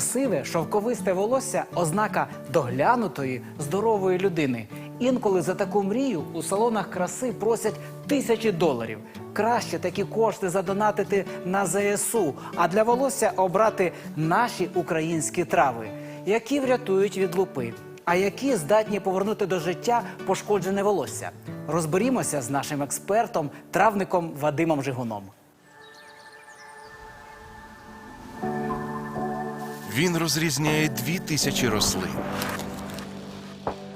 Красиве шовковисте волосся ознака доглянутої, здорової людини. Інколи за таку мрію у салонах краси просять тисячі доларів. Краще такі кошти задонатити на ЗСУ, а для волосся обрати наші українські трави, які врятують від лупи, а які здатні повернути до життя пошкоджене волосся. Розберімося з нашим експертом, травником Вадимом Жигуном. Він розрізняє дві тисячі рослин,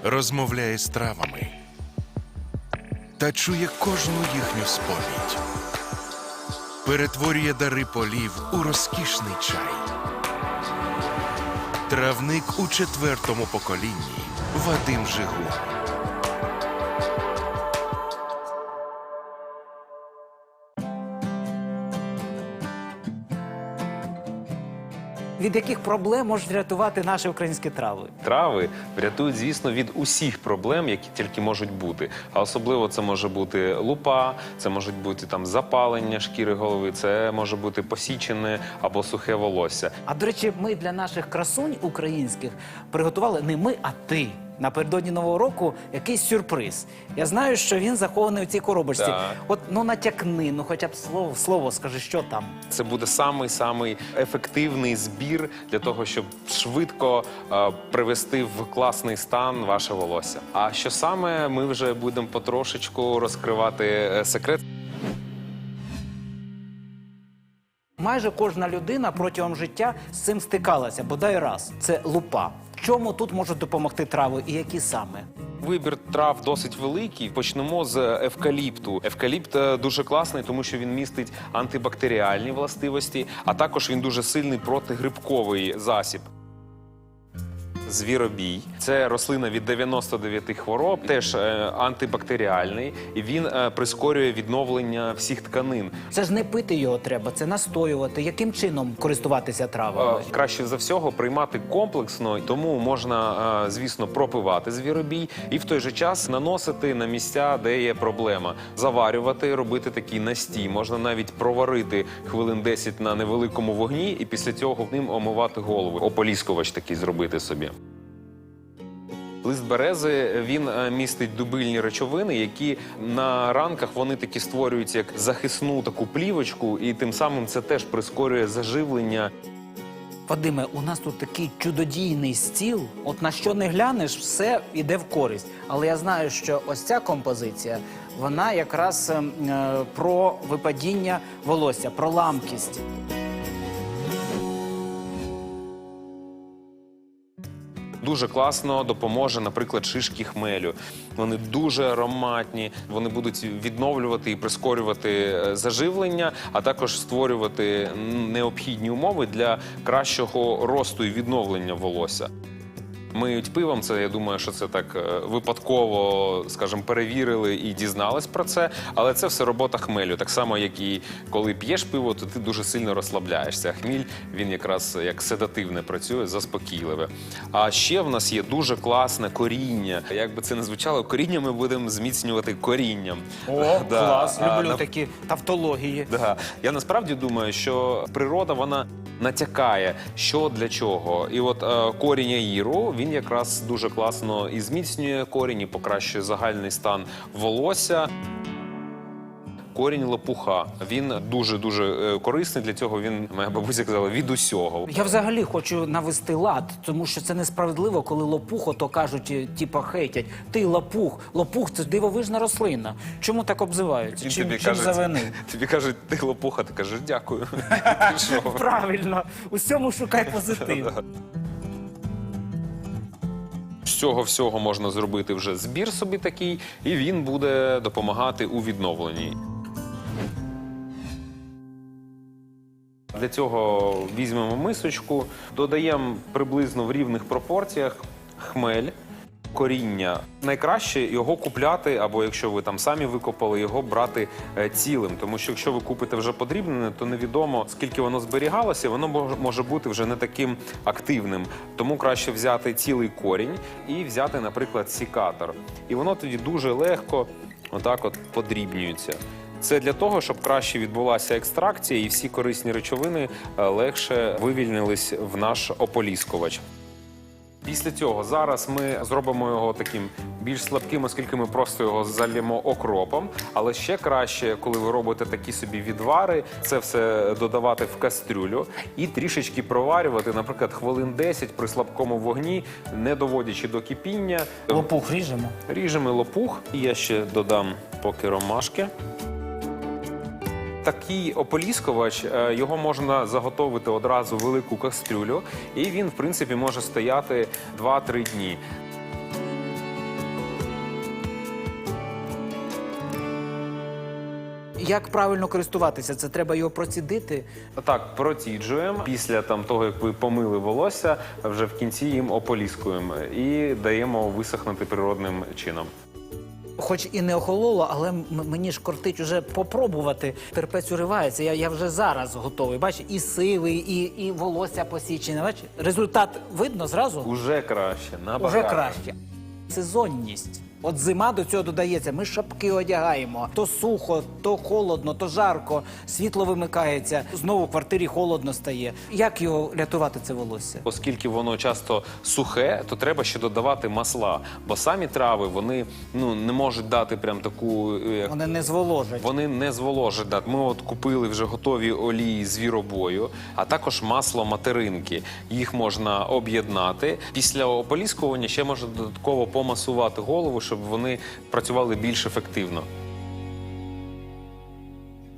розмовляє з травами та чує кожну їхню сповідь. Перетворює дари полів у розкішний чай. Травник у четвертому поколінні Вадим Жигун. Від яких проблем можуть врятувати наші українські трави? Трави врятують, звісно, від усіх проблем, які тільки можуть бути. А особливо це може бути лупа, це можуть бути там запалення шкіри голови, це може бути посічене або сухе волосся. А до речі, ми для наших красунь українських приготували не ми, а ти. Напередодні нового року якийсь сюрприз. Я знаю, що він захований у цій коробочці. Так. От ну натякни, ну хоча б слово, слово скажи, що там. Це буде самий самий ефективний збір для того, щоб швидко е, привести в класний стан ваше волосся. А що саме ми вже будемо потрошечку розкривати е, секрет. Майже кожна людина протягом життя з цим стикалася, бодай раз. Це лупа. Чому тут можуть допомогти трави і які саме? Вибір трав досить великий. Почнемо з евкаліпту. Евкаліпт е, дуже класний, тому що він містить антибактеріальні властивості, а також він дуже сильний протигрибковий засіб. Звіробій це рослина від 99 хвороб, теж е, антибактеріальний, і він е, прискорює відновлення всіх тканин. Це ж не пити його треба, це настоювати. Яким чином користуватися травами? Е, Краще за всього приймати комплексно, тому можна, звісно, пропивати звіробій і в той же час наносити на місця, де є проблема. Заварювати, робити такий настій. Можна навіть проварити хвилин 10 на невеликому вогні, і після цього ним омивати голову. Ополіскувач такий зробити собі. Лист берези він е, містить дубильні речовини, які на ранках вони такі створюють як захисну таку плівочку, і тим самим це теж прискорює заживлення Вадиме, у нас тут такий чудодійний стіл. От на що не глянеш, все йде в користь. Але я знаю, що ось ця композиція, вона якраз ем, е, про випадіння волосся, про ламкість. Дуже класно допоможе, наприклад, шишки хмелю. Вони дуже ароматні, вони будуть відновлювати і прискорювати е, заживлення, а також створювати необхідні умови для кращого росту і відновлення волосся. Миють пивом, це я думаю, що це так е, випадково, скажімо, перевірили і дізнались про це. Але це все робота хмелю. Так само, як і коли п'єш пиво, то ти дуже сильно розслабляєшся. А хміль він якраз як седативне працює, заспокійливе. А ще в нас є дуже класне коріння. Як би це не звучало, коріння ми будемо зміцнювати корінням. О, Да. клас! Люблю на- такі тавтології. Да. Я насправді думаю, що природа вона натякає, що для чого. І от е, корінь аїру він якраз дуже класно і зміцнює корінь, і покращує загальний стан волосся. Корінь лопуха він дуже дуже корисний. Для цього він моя бабуся казала від усього. Я взагалі хочу навести лад, тому що це несправедливо, коли лопухо, то кажуть, е, типа хейтять. Ти лопух, лопух це дивовижна рослина. Чому так обзиваються? Чим, тобі чим кажуть- завинив? Тобі кажуть, ти лопуха, ти кажеш дякую. Правильно, у всьому шукай позитив. З цього всього можна зробити вже збір собі такий, і він буде допомагати у відновленні. Для цього візьмемо мисочку, додаємо приблизно в рівних пропорціях хмель. Коріння найкраще його купляти, або якщо ви там самі викопали, його брати е, цілим. Тому що якщо ви купите вже подрібнене, то невідомо скільки воно зберігалося, воно може бути вже не таким активним. Тому краще взяти цілий корінь і взяти, наприклад, сікатор. І воно тоді дуже легко отак от подрібнюється. Це для того, щоб краще відбулася екстракція і всі корисні речовини е, легше вивільнились в наш ополіскувач. Після цього зараз ми зробимо його таким більш слабким, оскільки ми просто його залємо окропом. Але ще краще, коли ви робите такі собі відвари, це все додавати в кастрюлю і трішечки проварювати, наприклад, хвилин 10 при слабкому вогні, не доводячи до кипіння. Лопух ріжемо. Ріжемо лопух, і я ще додам поки ромашки. Такий ополіскувач, е, його можна заготовити одразу в велику кастрюлю, і він, в принципі, може стояти 2-3 дні. Як правильно користуватися? Це треба його процідити. Так, проціджуємо. Після там, того, як ви помили волосся, вже в кінці їм ополіскуємо і даємо висохнути природним чином. Хоч і не охололо, але мені ж кортить уже попробувати. Терпець уривається. Я, я вже зараз готовий. Бачиш, і сивий, і, і волосся посічене. Бачиш, результат видно зразу. Уже краще, набагато. Уже краще. Сезонність. От зима до цього додається. Ми шапки одягаємо. То сухо, то холодно, то жарко. Світло вимикається. Знову в квартирі холодно стає. Як його рятувати це волосся? Оскільки воно часто сухе, то треба ще додавати масла. Бо самі трави вони ну не можуть дати прям таку. е, Вони не зволожать. Вони не зволожать. Да. Ми от купили вже готові олії звіробою, а також масло материнки. Їх можна об'єднати. Після ополіскування ще можна додатково помасувати голову, щоб вони працювали більш ефективно.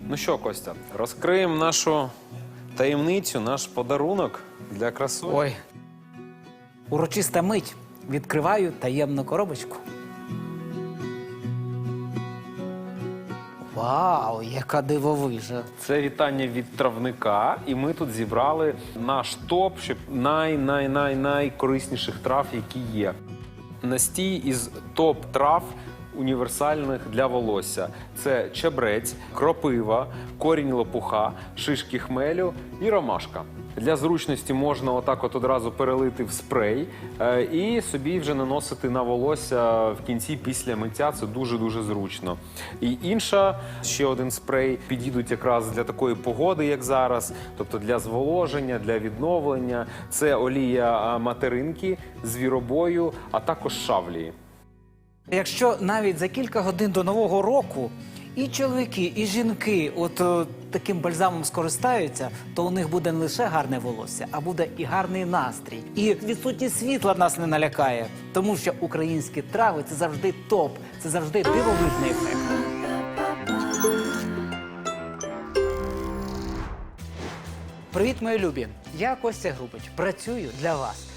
Ну що, Костя, розкриємо нашу таємницю, наш подарунок для красу. Ой. Урочиста мить. Відкриваю таємну коробочку. Вау, яка дивовижа. Це вітання від травника, і ми тут зібрали наш топ, щоб най-най-най-найкорисніших трав, які є. Настій із топ трав універсальних для волосся. Це чебрець, кропива, корінь лопуха, шишки хмелю і ромашка. Для зручності можна отак от одразу перелити в спрей е, і собі вже наносити на волосся в кінці після миття. Це дуже-дуже зручно. І інша, ще один спрей підійдуть якраз для такої погоди, як зараз, тобто для зволоження, для відновлення. Це олія а, материнки, звіробою, а також шавлії. Якщо навіть за кілька годин до нового року і чоловіки, і жінки от е, таким бальзамом скористаються, то у них буде не лише гарне волосся, а буде і гарний настрій. І відсутність світла нас не налякає, тому що українські трави це завжди топ, це завжди дивовижний ефект. Привіт, мої любі! Я Костя Грубич. Працюю для вас.